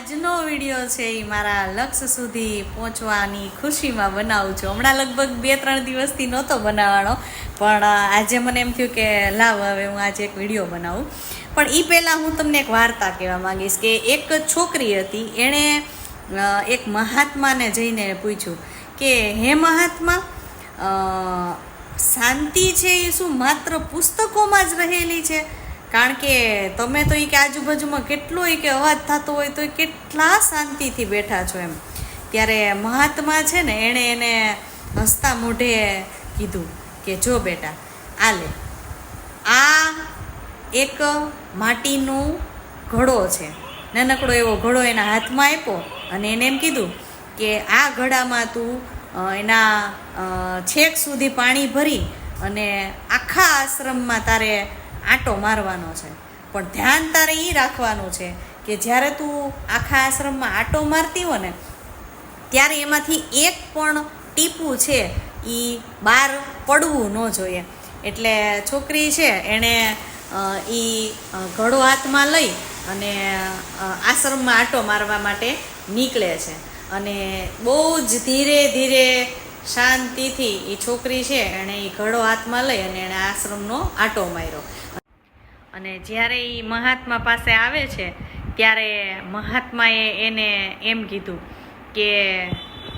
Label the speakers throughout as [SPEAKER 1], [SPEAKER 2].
[SPEAKER 1] આજનો વીડિયો છે એ મારા લક્ષ્ય સુધી પહોંચવાની ખુશીમાં બનાવું છું. હમણાં લગભગ બે ત્રણ દિવસથી નહોતો બનાવવાનો, પણ આજે મને એમ થયું કે લાવ, હવે હું આજે એક વીડિયો બનાવું. પણ એ પહેલાં હું તમને એક વાર્તા કહેવા માંગીશ કે એક છોકરી હતી, એણે એક મહાત્માને જઈને પૂછ્યું કે, હે મહાત્મા શાંતિ છે એ શું માત્ર પુસ્તકોમાં જ રહેલી છે? કારણ કે તમે તો એ કે આજુબાજુમાં કેટલો એ કે અવાજ થતો હોય તો એ કેટલા શાંતિથી બેઠા છો એમ. ત્યારે મહાત્મા છે ને, એણે એને હસતા મોઢે કીધું કે, જો બેટા, આ લે. આ એક માટીનું ઘડો છે. નાનકડો એવો ઘડો એના હાથમાં આપ્યો અને એને એમ કીધું કે, આ ઘડામાં તું એના છેક સુધી પાણી ભરી અને આખા આશ્રમમાં તારે આંટો મારવાનો છે. પણ ધ્યાન તારે એ રાખવાનું છે કે જ્યારે તું આખા આશ્રમમાં આંટો મારતી હો ને, ત્યારે એમાંથી એક પણ ટીપું છે એ બહાર પડવું ન જોઈએ. એટલે છોકરી છે, એણે એ ઘડો હાથમાં લઈ અને આશ્રમમાં આંટો મારવા માટે નીકળે છે. અને બહુ જ ધીરે ધીરે શાંતિથી એ છોકરી છે, એણે એ ઘડો હાથમાં લઈ અને એણે આશ્રમનો આંટો માર્યો. અને જ્યારે એ મહાત્મા પાસે આવે છે, ત્યારે મહાત્માએ એને એમ કીધું કે,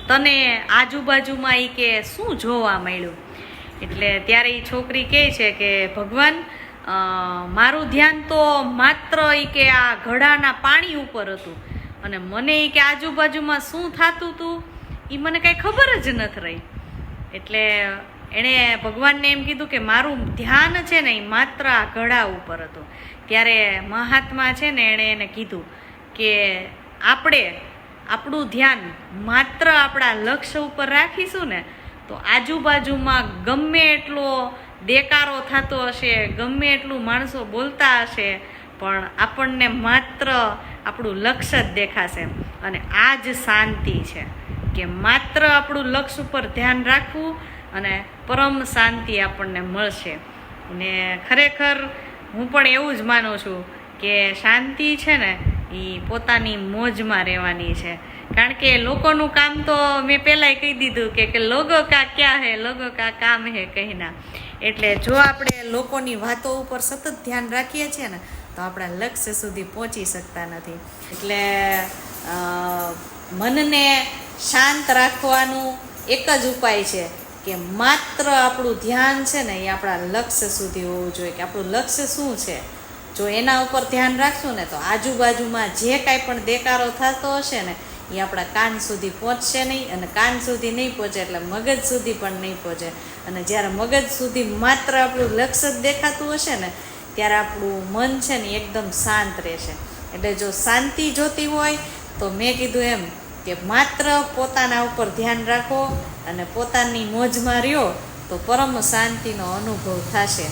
[SPEAKER 1] તને આજુબાજુમાં એ કે શું જોવા મળ્યું? એટલે ત્યારે એ છોકરી કહે છે કે, ભગવાન મારું ધ્યાન તો માત્ર એ કે આ ઘડાના પાણી ઉપર હતું. અને મને એ કે આજુબાજુમાં શું થતું હતું એ મને કાંઈ ખબર જ નથી રહી. એટલે એણે ભગવાનને એમ કીધું કે મારું ધ્યાન છે ને એ માત્ર આ ઘડા ઉપર હતું. ત્યારે મહાત્મા છે ને એણે એને કીધું કે આપણે આપણું ધ્યાન માત્ર આપણા લક્ષ્ય ઉપર રાખીશું ને, તો આજુબાજુમાં ગમે એટલો દેકારો થતો હશે, ગમે એટલું માણસો બોલતા હશે, પણ આપણને માત્ર આપણું લક્ષ્ય જ દેખાશે. અને આ જ શાંતિ છે. કે માત્ર આપણું લક્ષ્ય ઉપર ધ્યાન રાખવું અને પરમ શાંતિ આપણને મળશે. ને ખરેખર હું પણ એવું જ માનું છું કે શાંતિ છે ને, એ પોતાની મોજમાં રહેવાની છે. કારણ કે લોકોનું કામ તો મેં પહેલાંય કહી દીધું કે કે લોગો કા ક્યાં હે, લોગો કા કામ હે કહીના. એટલે જો આપણે લોકોની વાતો ઉપર સતત ધ્યાન રાખીએ છીએ ને, તો આપણા લક્ષ્ય સુધી પહોંચી શકતા નથી. એટલે મનને શાંત રાખવાનું એક જ ઉપાય છે કે માત્ર આપણું ધ્યાન છે ને એ આપણા લક્ષ્ય સુધી હોવું જોઈએ કે આપણું લક્ષ્ય શું છે? જો એના ઉપર ધ્યાન રાખશું ને તો આજુબાજુમાં જે કાંઈ પણ દેકારો થતો હશે ને એ આપણા કાન સુધી પહોંચશે નહીં અને કાન સુધી નહીં પહોંચે એટલે મગજ સુધી પણ નહીં પહોંચે. અને જ્યારે મગજ સુધી માત્ર આપણું લક્ષ્ય જ દેખાતું હશે ને ત્યારે આપણું મન છે ને એકદમ શાંત રહેશે. એટલે જો શાંતિ જોતી હોય તો મેં કીધું એમ કે માત્ર પોતાના ઉપર ધ્યાન રાખો અને પોતાની મોજમાં રહ્યો તો પરમ શાંતિનો અનુભવ થશે.